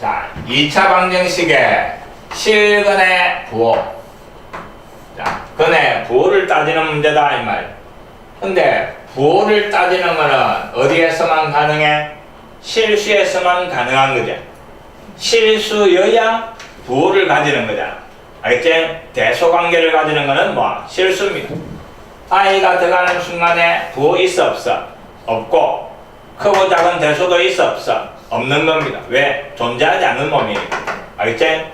자, 2차 방정식의 실근의 부호. 자, 근의 부호를 따지는 문제다, 이 말. 근데 부호를 따지는 거는 어디에서만 가능해? 실수에서만 가능한 거죠. 실수여야 부호를 가지는 거잖아. 알겠지? 대소관계를 가지는 거는 뭐? 실수입니다. i가 들어가는 순간에 부호 있어 없어? 없고 크고 작은 대소도 있어 없어? 없는 겁니다. 왜? 존재하지 않는 놈이니까. 알겠지?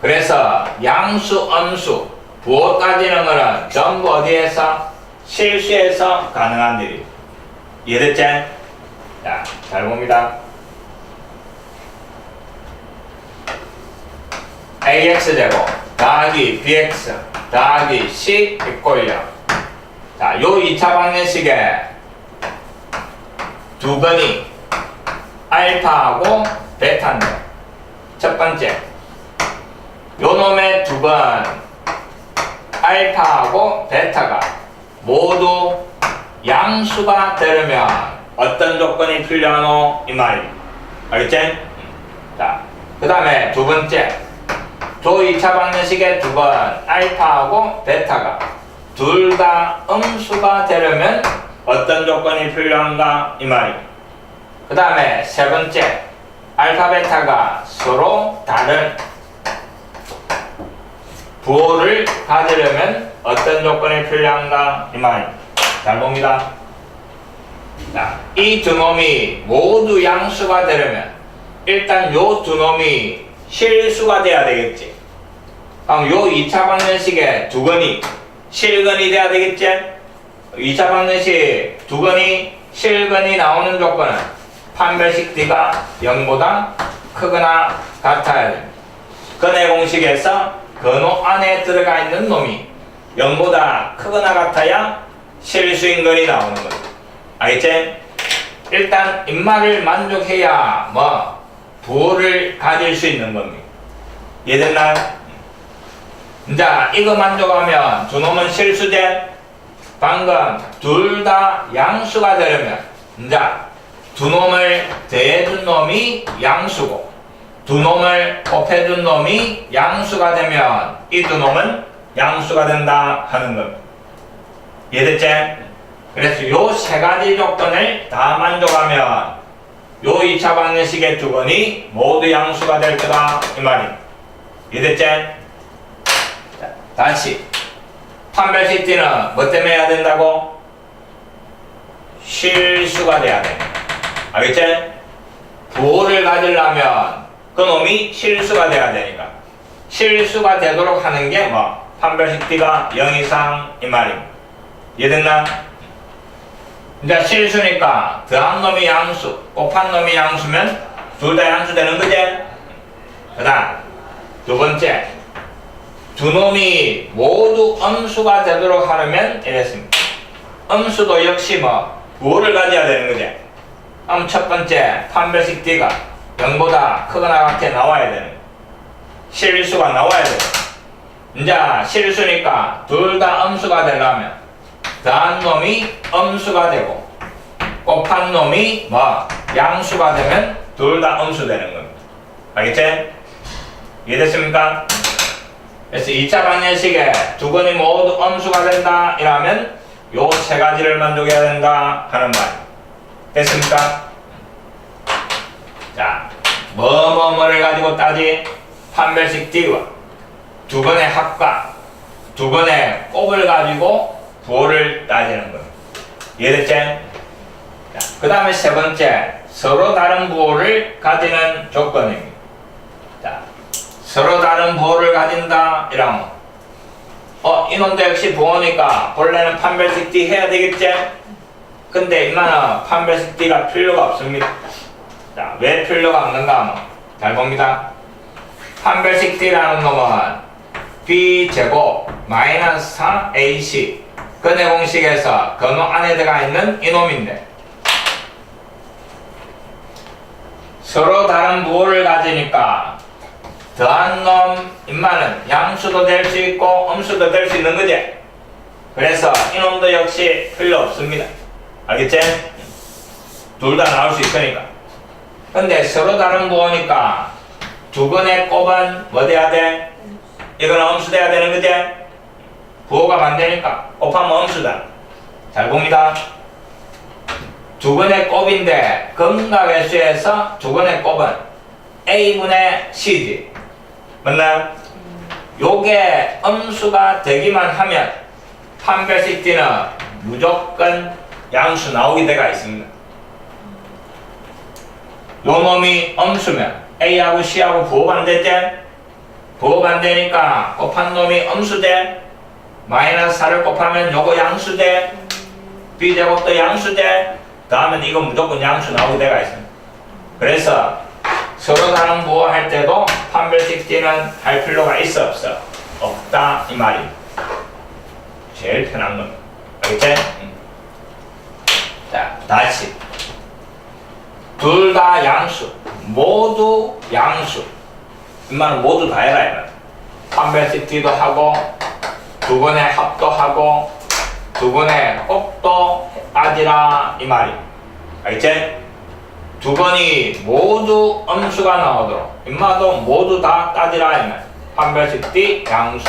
그래서 양수, 음수, 부호 따지는 거는 전부 어디에서? 실수에서 가능한 일이. 이해됐지? 자, 잘 봅니다. ax 제곱 더하기 bx 더하기 c 이꼴요. 자, 요 2차 방정식에 두 번이 알파하고 베타인데 첫 번째 요 놈의 두 번 알파하고 베타가 모두 양수가 되려면 어떤 조건이 필요하노 이 말입니다. 알겠지? 자, 그 다음에 두 번째 조 2차 방정식의 두 번 알파하고 베타가 둘 다 음수가 되려면 어떤 조건이 필요한가 이 말입니다. 그 다음에 세 번째 알파 베타가 서로 다른 부호를 가지려면 어떤 조건이 필요한가 이 말입니다. 잘 봅니다. 자, 이두 놈이 모두 양수가 되려면 일단 요 두 놈이 실수가 돼야 되겠지. 그럼 요 2차 방정식의 두 건이 실근이 돼야 되겠지? 2차 방정식 두 건이 실근이 나오는 조건은 판별식 D가 0보다 크거나 같아야 됩니다. 근의 공식에서 근호 안에 들어가 있는 놈이 0보다 크거나 같아야 실수인 건이 나오는 거죠. 알겠지? 일단 입말을 만족해야 뭐 부호를 가질 수 있는 겁니다. 이해됐나? 자, 이거 만족하면 두 놈은 실수돼. 방금 둘 다 양수가 되려면 자, 두 놈을 더해준 놈이 양수고 두 놈을 곱해준 놈이 양수가 되면 이 두 놈은 양수가 된다 하는 겁니다. 이해됐지? 그래서 요 세 가지 조건을 다 만족하면 요 2차 방정식의 두 번이 모두 양수가 될 거다 이 말입니다. 이해됐지? 자, 다시 판별식 D는 뭐 때문에 해야 된다고? 실수가 돼야 돼. 알겠지? 부호를 가지려면 그 놈이 실수가 돼야 되니까 실수가 되도록 하는 게 뭐? 판별식 D가 0 이상 이 말입니다. 이해됐나? 이제 실수니까 더한 놈이 양수, 곱한 놈이 양수면 둘 다 양수 되는 거지? 그 다음 두 번째 두 놈이 모두 음수가 되도록 하려면 이랬습니다. 음수도 역시 뭐 부호를 가져야 되는 거지. 그럼 첫 번째 판별식 D가 0보다 크거나 같게 나와야 되는. 실수가 나와야 돼. 이제 실수니까 둘 다 음수가 되려면 더한 놈이 음수가 되고 곱한 놈이 뭐 양수가 되면 둘 다 음수 되는 겁니다. 알겠지? 이해됐습니까? 그래서 2차 방정식에 두 건이 모두 음수가 된다 이러면 요 세 가지를 만족해야 된다 하는 말 됐습니까? 자, 뭐뭐뭐를 가지고 따지 판별식 D와 두 건의 합과 두 건의 곱을 가지고 부호를 따지는 겁니다. 이해됐지? 그 다음에 세 번째 서로 다른 부호를 가지는 조건입니다. 자, 서로 다른 부호를 가진다 이러면 어 이놈도 역시 부호니까 본래는 판별식 D 해야 되겠지? 근데 이만은 판별식 D가 필요가 없습니다. 자, 왜 필요가 없는가 하면 잘 봅니다. 판별식 D라는 놈은 B제곱 마이너스 4AC 근의 공식에서 근호 안에 들어가 있는 이놈인데 서로 다른 부호를 가지니까 더한 놈 인마는 양수도 될 수 있고 음수도 될 수 있는 거지. 그래서 이놈도 역시 필요 없습니다. 알겠지? 둘 다 나올 수 있으니까. 근데 서로 다른 부호니까 두근의 곱은 뭐 돼야 돼? 이거는 음수 돼야 되는 거지? 부호가 반대니까 곱하면 음수다. 잘 봅니다. 두근의 곱인데 근각의 수에서 두근의 곱은 A분의 C지. 맞나요? 요게 음수가 되기만 하면 판별식 D는 무조건 양수 나오게 돼가 있습니다. 요 놈이 음수면 A하고 C하고 부호 반대지? 부호 반대니까 곱한 놈이 음수돼? 마이너스 4를 곱하면 요거 양수돼? B제곱도 양수돼? 다음엔 이거 무조건 양수 나오게 돼가 있습니다. 그래서 서로 다른 부호 할 때도 판별식 D는 할 필요가 있어 없어? 없다 이 말이 제일 편한 겁니다. 알겠지? 다시 둘 다 양수. 모두 양수. 이말은 모두 다 해라 이말. D도 하고 두 번의 합도 하고 두 번의 곱도 따지라 이 말이. 알겠지? 두 번이 모두 음수가 나오도록. 임마도 모두 다 따지라 이 말. 판별식 D 양수.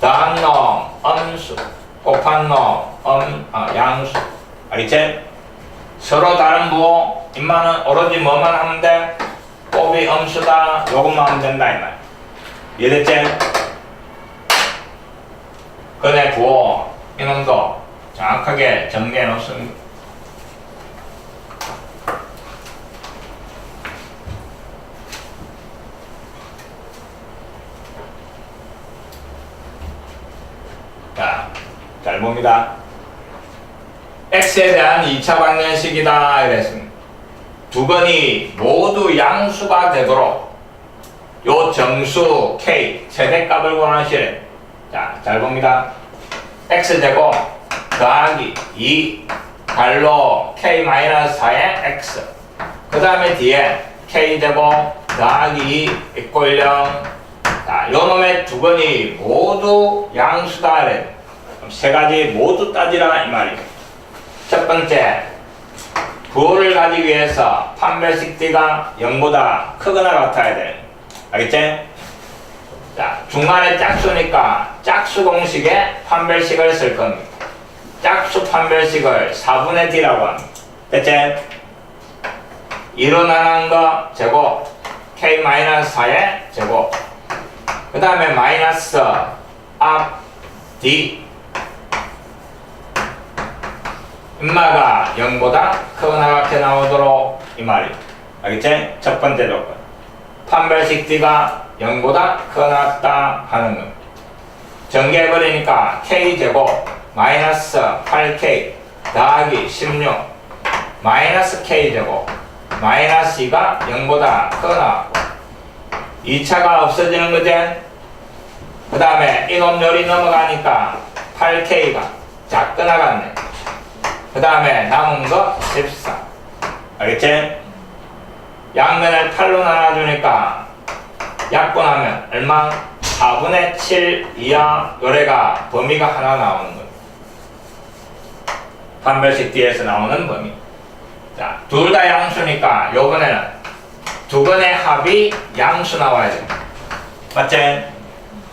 더한 놈 음수. 곱한 놈 음, 아, 양수. 알겠지? 서로 다른 부호 임마는 오로지 뭐만 하면 돼? 곱이 음수다 요것만 하면 된다 이 말. 이해됐지? 그네 부호 이놈도 정확하게 정리해 놓습니다. 자, 잘 봅니다. X에 대한 2차 방정식이다 이랬습니다. 두 번이 모두 양수가 되도록 요 정수 k 최대값을 구하시래. 자, 잘 봅니다. x제곱 더하기 2 달로 k 마이너스 4의 x 그 다음에 뒤에 k제곱 더하기 2 이꼴 0 자, 요 놈의 두 번이 모두 양수다. 그럼 세 가지 모두 따지라 이 말이에요. 첫 번째, 부호를 가지기 위해서 판별식 D가 0보다 크거나 같아야 돼. 알겠지? 자, 중간에 짝수니까 짝수 공식에 판별식을 쓸 겁니다. 짝수 판별식을 4분의 D라고 합니다. 됐지? 2로 나눈 거 제곱, K-4의 제곱, 그 다음에 마이너스 앞 D 인마가 0보다 크거나 같게 나오도록 이 말이 알겠지? 첫 번째 조건 판별식 D가 0보다 크거나 같다 하는 것 전개해버리니까 K제곱 마이너스 8K 더하기 16 마이너스 K제곱 마이너스 2가 0보다 크거나 같고 2차가 없어지는 거지. 그 다음에 이놈 요리 넘어가니까 8K가 작게 나갔네. 그 다음에 남은 거 14. 알겠지? 양면을 8로 나눠주니까 약분하면 얼마? 4분의 7 이하 요래가 범위가 하나 나오는 거예요. 판별식 뒤에서 나오는 범위. 자, 둘 다 양수니까 요번에는 두 번의 합이 양수 나와야 돼. 맞지?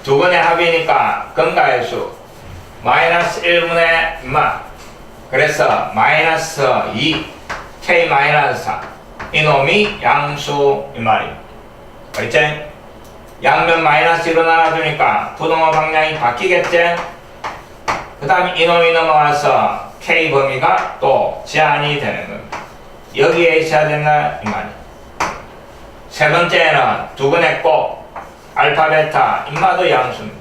두 번의 합이니까 근가의 수 마이너스 1분의 마 그래서 마이너스 2 k 마이너스 4 이놈이 양수 이 말이야. 알겠지? 양면 마이너스 1로 나눠주니까 부동호 방향이 바뀌겠지? 그 다음에 이놈이 넘어와서 k 범위가 또 제한이 되는 겁니다. 여기에 있어야 된다 이 말이야. 세 번째는 두근의 곱 알파 베타 인마도 양수입니다.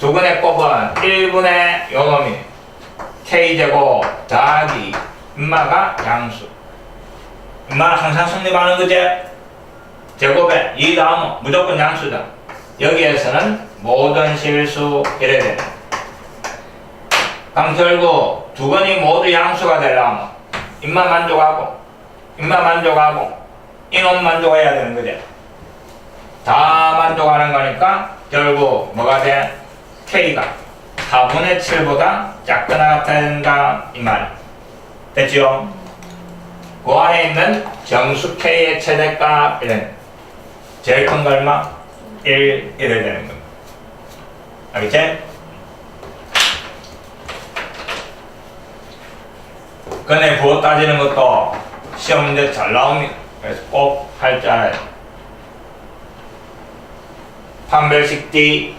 두근의 곱은 1분의 요놈이 k제곱 더하기 인마가 양수. 인마는 항상 성립하는 거지. 제곱에 이 다음은 무조건 양수다. 여기에서는 모든 실수 이래 되네 그럼 결국 두근이 모두 양수가 되려면 인마 만족하고 인마 만족하고 이놈 만족해야 되는 거지. 다 만족하는 거니까 결국 뭐가 돼? K가 4분의 7보다 작거나 된다 이 말. 됐지요? 그 안에 있는 정수 K의 최대값 이런 제일 큰 거 얼마? 1 이래 되는 겁니다. 알겠지? 근데 부호 따지는 것도 시험 문제 잘 나옵니다. 그래서 꼭 할 줄 알아야 돼. 판별식 D,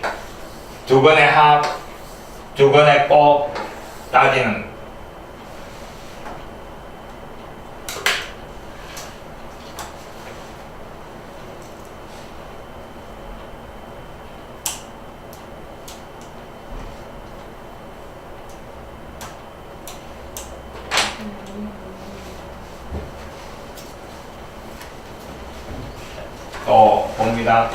두 번의 합, 두 번의 꼭 따지는 거. 또 봅니다.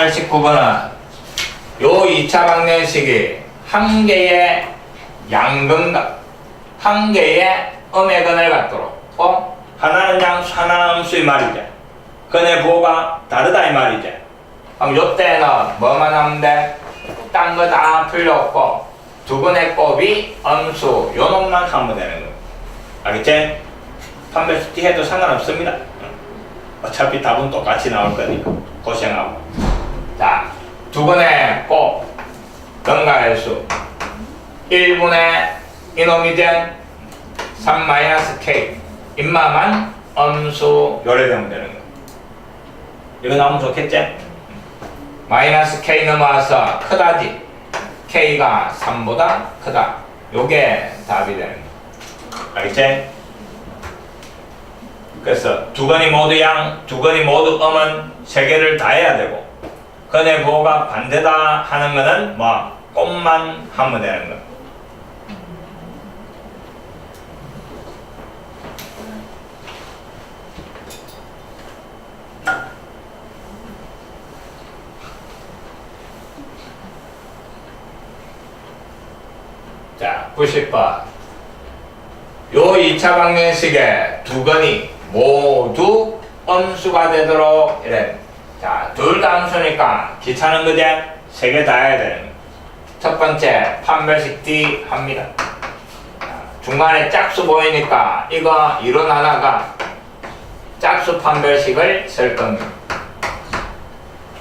89번은 요 2차 방정식이 한 개의 양근과 한 개의 음액근을 갖도록 어? 하나는 양수 하나는 음수의 말이죠. 근의 부호가 다르다 이 말이죠. 그럼 요때는 뭐만 하면 돼? 딴 거 다 필요 없고 두 번의 곱이 음수 요 놈만 하면 되는 거. 알겠지? 판별식 해도 상관없습니다. 어차피 답은 똑같이 나올 거니까 고생하고. 자, 두 번의 곱 등가의 수 1분의 이놈이 된 3-k 인마만 음수 요래되면 되는 거. 이거 나오면 좋겠지? 마이너스 k 넘어와서 크다지 k가 3보다 크다 요게 답이 되는 거 알겠지? 그래서 두 건이 모두 양, 두 건이 모두 음은 세 개를 다 해야 되고 근의 부호가 반대다 하는 거는 뭐 꼼만 하면 되는 거 자, 90번. 요 2차 방정식에 두 건이 모두 음수가 되도록 이래. 자, 둘다 음수니까 귀찮은 거지? 세 개 다 해야 되는 거. 첫 번째, 판별식 D 합니다. 자, 중간에 짝수 보이니까 이거 이론 하나가 짝수 판별식을 쓸 겁니다.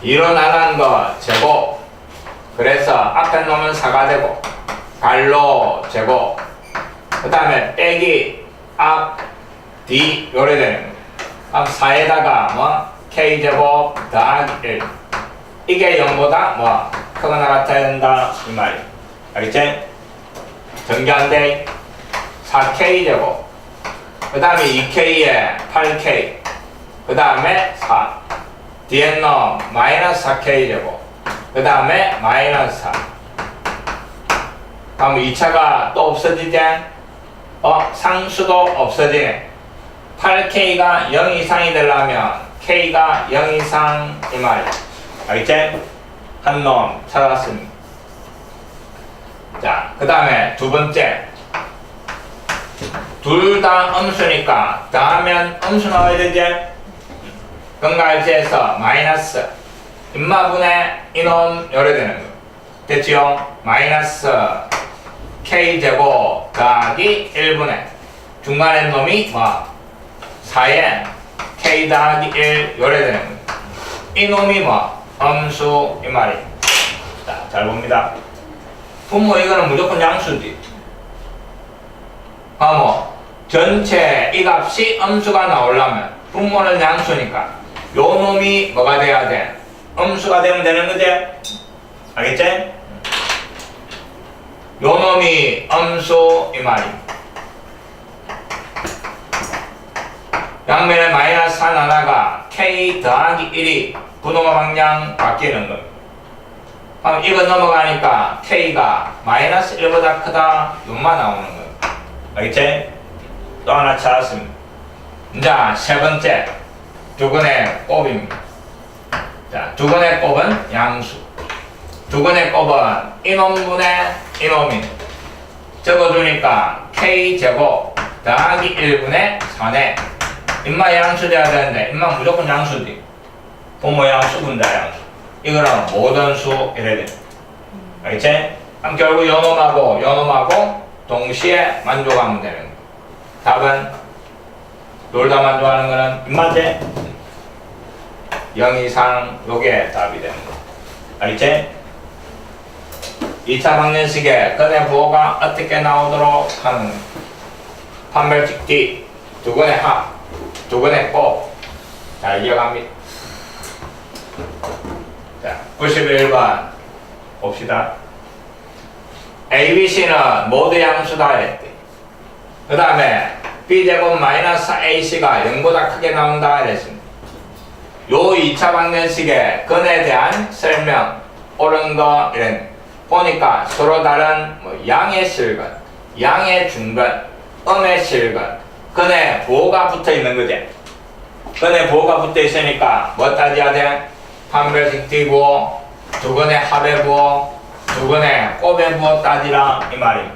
이론 하나는 거 제곱. 그래서 앞에 놈은 4가 되고 갈로 제곱 그 다음에 빼기 앞 D 요래 되는 거 그럼 4에다가 뭐 K 제곱 더하기 1 이게 0보다 뭐 크거나 같아야 된다 이 말이 알겠지? 정리한데 4K 제곱. 그 다음에 2K에 8K 그 다음에 4 뒤에 넣어 마이너스 4K 제곱. 그 다음에 마이너스 4 다음 2차가 또 없어지지? 어, 상수도 없어지네. 8K가 0 이상이 되려면 K가 0 이상 이 말이야. 알겠지? 한 놈 찾았습니다. 자, 그 다음에 두 번째. 둘 다 음수니까 다하면 음수 나와야 되지? 근갈지에서 마이너스 인마분의 이놈 열어야 되는 거. 됐지요? 마이너스 k제곱 더하기 1분의 중간에 놈이 뭐 4에 k 더하기 1 요래 되는 거예요. 이 놈이 뭐 음수 이 말이 자, 잘 봅니다. 분모 이거는 무조건 양수지. 아, 뭐 전체 이 값이 음수가 나오려면 분모는 양수니까 요 놈이 뭐가 돼야 돼? 음수가 되면 되는 거지? 알겠지? 요 놈이 음수 이 말이. 양면에 마이너스 한 하나가 k 더하기 1이 분호가 방향 바뀌는 거. 그럼 이거 넘어가니까 k가 마이너스 1보다 크다 요만 나오는 거. 알겠지? 또 하나 찾았습니다. 자, 세 번째 두근의 곱입니다. 자, 두근의 곱은 양수. 두근의 곱은 이놈분의 이놈이 적어주니까 k제곱 더하기 1분의 4네 인마 양수 돼야 되는데 인마 무조건 양수지 부모 양수 분자 양수 이거는 모든 수 이래 돼 알겠지? 그럼 결국 요놈하고 요놈하고 동시에 만족하면 되는 거 답은 놀다만 좋아하는 거는 입맛에 0 이상 요게 답이 되는 거. 알겠지? 2차 방정식에 근의 부호가 어떻게 나오도록 하는 판별식 D 두 근의 합, 두 근의 곱. 자, 이어갑니다. 자, 91번 봅시다. A, B, C는 모두 양수다 이랬대. 그 다음에 B제곱 마이너스 AC가 0보다 크게 나온다 이랬습니다. 요 2차 방정식의 근에 대한 설명 옳은 거 이런 보니까 서로 다른 뭐 양의 실근, 양의 중근, 음의 실근, 근에 부호가 붙어 있는 거지. 근에 부호가 붙어 있으니까 뭐 따져야 돼? 판별식 부호, 두 합의 부호, 두 곱의 부호 따지라 이 말입니다.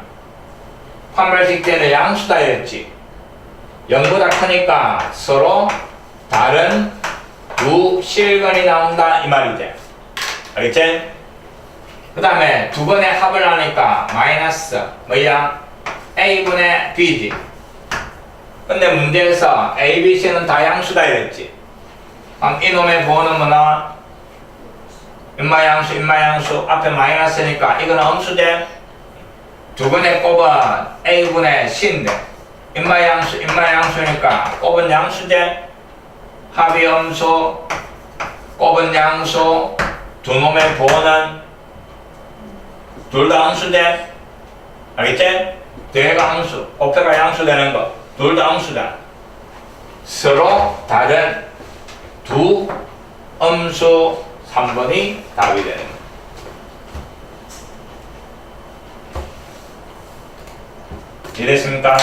판별식 때는 양수다 이랬지. 0보다 크니까 서로 다른 두 실근이 나온다 이 말이지. 알겠지? 그 다음에 두 번의 합을 하니까 마이너스 뭐야? A분의 B지. 근데 문제에서 A, B, C는 다 양수다 이랬지. 그럼 이놈의 부호는 뭐나? 인마 양수, 인마 양수 앞에 마이너스니까 이거는 음수제. 두 번의 곱은 A분의 C인데 인마 양수, 인마 양수니까 곱은 양수제. 합이 음수, 곱은 양수, 두 놈의 부호는 둘다 함수돼. 알겠지? 대가 함수, 곱해가 양수 되는 거. 둘다 함수다. 서로 다른 두 음수 3번이 답이 되는 거. 이해됐습니까?